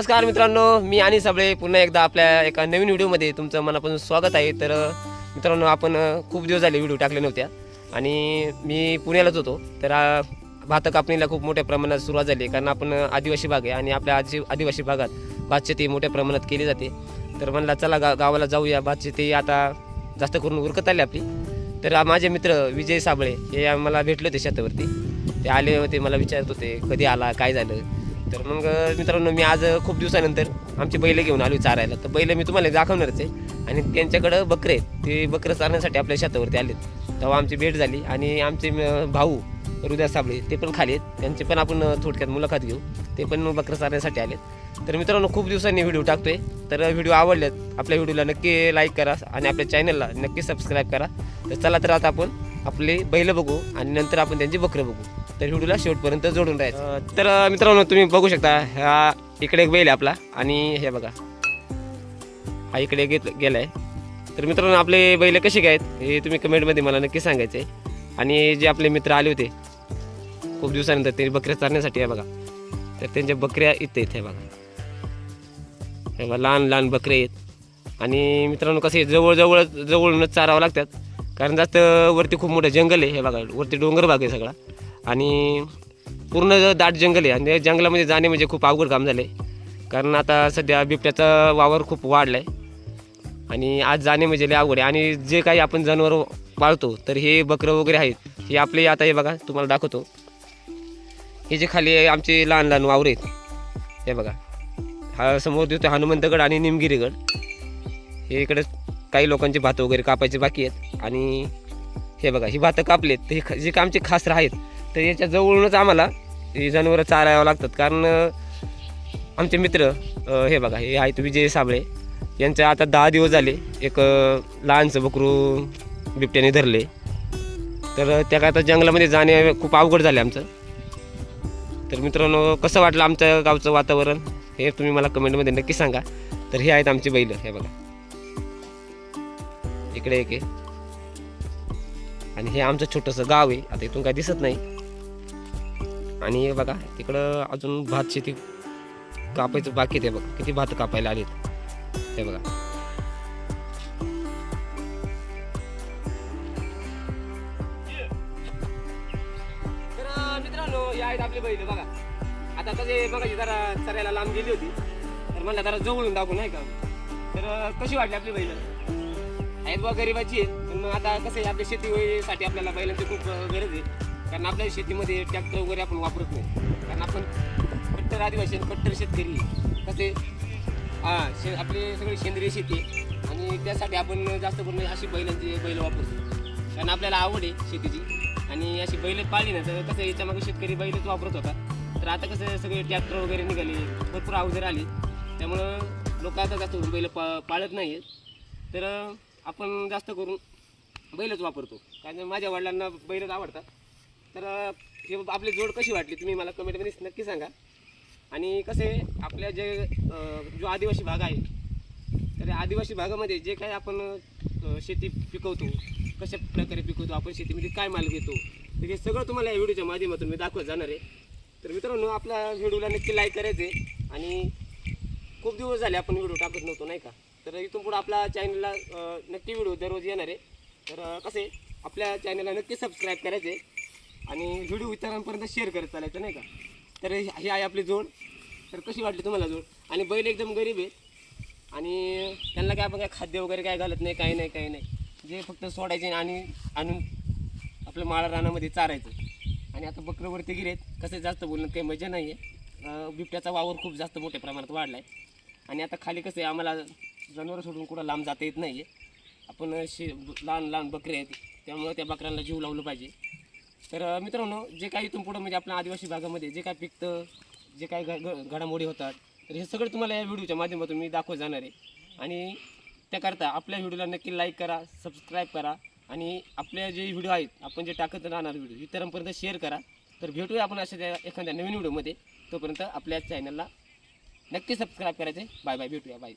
नमस्कार मित्रांनो मी आणि सबळे पुन्हा एकदा आपल्या एका नवीन व्हिडिओमध्ये तुमचं मनापासून स्वागत आहे. तर मित्रांनो आपण खूप दिवस झाले व्हिडिओ टाकले नव्हत्या. आणि मी पुण्यालाच होतो. तर भात कापणीला खूप मोठ्या प्रमाणात सुरुवात झाली कारण आपण आदिवासी भाग आहे आणि आपल्या आदिवासी आदिवासी भागात भात शेती मोठ्या प्रमाणात केली जाते. तर म्हणला चला गा गावाला जाऊया. भात शेती आता जास्त करून उरकत आली आपली. तर माझे मित्र विजय साबळे हे आम्हाला भेटले होते शेतावरती. ते आले होते मला विचारत होते कधी आला काय झालं? तर मग मित्रांनो मी आज खूप दिवसानंतर आमची बैल घेऊन आलो चारायला. तर बैल मी तुम्हाला दाखवणारच आहे. आणि त्यांच्याकडं बकरे ते बकरं चारण्यासाठी आपल्या शेतावरती आलेत. तेव्हा आमची भेट झाली आणि आमचे भाऊ हृदय साबळे ते पण खाली आहेत. त्यांचे पण आपण थोडक्यात मुलाखत घेऊ. ते पण बकरं चारण्यासाठी आलेत. तर मित्रांनो खूप दिवसांनी व्हिडिओ टाकतोय. तर व्हिडिओ आवडलेत आपल्या व्हिडिओला नक्की लाईक करा आणि आपल्या चॅनलला नक्की सबस्क्राईब करा. तर चला तर आता आपण आपले बैल बघू आणि नंतर आपण त्यांची बकरं बघू. तर व्हिडिओला शेवटपर्यंत जोडून राहायचं. तर मित्रांनो तुम्ही बघू शकता हा इकडे एक बैल आहे आपला आणि हे बघा. हा इकडे घेत गेलाय. तर मित्रांनो आपले बैल कसे काय आहेत हे तुम्ही कमेंटमध्ये मला नक्की सांगायचं आहे आणि जे आपले मित्र आले होते खूप दिवसानंतर ते बकऱ्या चारण्यासाठी आहे बघा. तर त्यांच्या बकऱ्या इथे आहेत हे बघा. हे बघा लहान लहान बकरे आहेत. आणि मित्रांनो कसे जवळ जवळूनच चारावं लागतात. कारण जास्त वरती खूप मोठं जंगल आहे हे बघा. वरती डोंगर भाग आहे सगळा. आणि पूर्ण दाट जंगल आहे. आणि जंगलामध्ये जाणे म्हणजे खूप अवघड काम झालं आहे कारण आता सध्या बिबट्याचा वावर खूप वाढला आहे आणि आज जाणे म्हणजे लय अवघड आहे. आणि जे काही आपण जनावर पाळतो तर हे बकरं वगैरे आहेत हे आपले आता हे बघा तुम्हाला दाखवतो. हे जे खाली आहे आमचे लहान लहान वावर आहेत. हे बघा. हा समोर दिसतो हनुमंतगड आणि निमगिरीगड हे इकडे काही लोकांचे भात वगैरे कापायचे बाकी आहेत. आणि हे बघा ही भातं कापलेत. तर हे ख- जे का आमचे खासर आहेत तर याच्या जवळूनच आम्हाला ही जनावरं चारावं लागतात. कारण आमचे मित्र हे बघा हे आहेत विजय साबळे. यांचे आता दहा दिवस झाले एक लहानचं लहानसं बकरू बिबट्याने धरले. तर त्या काय आता जंगलामध्ये जाणे खूप अवघड झाले आमचं. तर मित्रांनो कसं वाटलं आमच्या गावचं वातावरण? हे तुम्ही मला कमेंटमध्ये नक्की सांगा. तर हे आहेत आमची बैल हे बघा. इकडे एक आहे. आणि हे आमचं छोटंसं गाव आहे. आता इथून काय दिसत नाही. आणि हे बघा तिकडं अजून भात शेती कापायचं बाकी ते बघा. किती भात कापायला आलेत. हे बघा. तर मित्रांनो या आहेत आपली बैल बघा. आता बघा जरा चरायला लांब गेली होती. तर म्हणलं जरा जवळून दाखवून नाही का? तर कशी वाटली आपली बैल? आहेत बा गरिबाची. आहेत पण मग आता कसं आहे आपल्या शेतीसाठी आपल्याला बैलांची खूप गरज आहे. कारण आपल्या शेतीमध्ये ट्रॅक्टर वगैरे आपण वापरत नाही. कारण आपण कट्टर आदिवासी आणि कट्टर शेतकरी. कसे हां शे आपली सगळी सेंद्रिय शेती आहे. आणि त्यासाठी आपण जास्त करून अशी बैलांची बैल वापरतो. कारण आपल्याला आवड आहे शेतीची. आणि अशी बैल पाळली ना तर कसं याच्यामागे शेतकरी बैलच वापरत होता. तर आता कसं सगळे ट्रॅक्टर वगैरे निघाले. भरपूर अवजार आली. त्यामुळं लोक आता जास्त बैल पा पाळत नाही आहेत तर आपण जास्त करून बैलच वापरतो. कारण माझ्या वडिलांना बैलच आवडतात. तर हे आपली जोड कशी वाटली तुम्ही मला कमेंटमध्ये नक्की सांगा. आणि कसे आपल्या जे जो आदिवासी भाग आहे तर या आदिवासी भागामध्ये जे काही आपण शेती पिकवतो कशा प्रकारे पिकवतो आपण शेतीमध्ये काय माल घेतो तर हे सगळं तुम्हाला या व्हिडिओच्या माध्यमातून मी दाखवत जाणार आहे. तर मित्रांनो आपल्या व्हिडिओला नक्की लाईक करायचं आहे आणि खूप दिवस झाले आपण व्हिडिओ टाकत नव्हतो नाही का? तर इथून पुढे आपल्या चॅनलला नक्की व्हिडिओ दररोज येणार आहे. तर कसे आपल्या चॅनलला नक्की सबस्क्राईब करायचे आणि व्हिडिओ इतरांपर्यंत शेअर करत चालायचं नाही का? तर हे ही आहे आपली जोड. तर कशी वाटली तुम्हाला जोड? आणि बैल एकदम गरीब आहे आणि त्यांना काय आपण काय खाद्य वगैरे काय घालत नाही काही नाही काही नाही. जे फक्त सोडायचे आणि आणून आपलं माळा रानामध्ये चारायचं. आणि आता बकरवरती गिरेत कसे जास्त बोलणं काही मजा नाही आहे बिबट्याचा वावर खूप जास्त मोठ्या प्रमाणात वाढला आहे आणि आता खाली कसं आहे आम्हाला जनावरं सोडून कुठं लांब जाता येत नाही आहे आपण शे लहान लहान बकरे आहेत त्यामुळं त्या बकऱ्यांना जीव लावलं पाहिजे. तर मित्रांनो जे काही इथून पुढं म्हणजे आपल्या आदिवासी भागामध्ये जे काय पिकतं जे काय घ घडामोडी होतात तर हे सगळं तुम्हाला या व्हिडिओच्या माध्यमातून मी दाखवत जाणार आहे. आणि त्याकरता आपल्या व्हिडिओला नक्की लाईक करा सबस्क्राईब करा आणि आपले जे व्हिडिओ आहेत आपण जे टाकत राहणार व्हिडिओ इतरांपर्यंत शेअर करा. तर भेटूया आपण अशा त्या एखाद्या नवीन व्हिडिओमध्ये. तोपर्यंत आपल्या चॅनलला नक्की सबस्क्राईब करायचे. बाय बाय भेटूया. बाय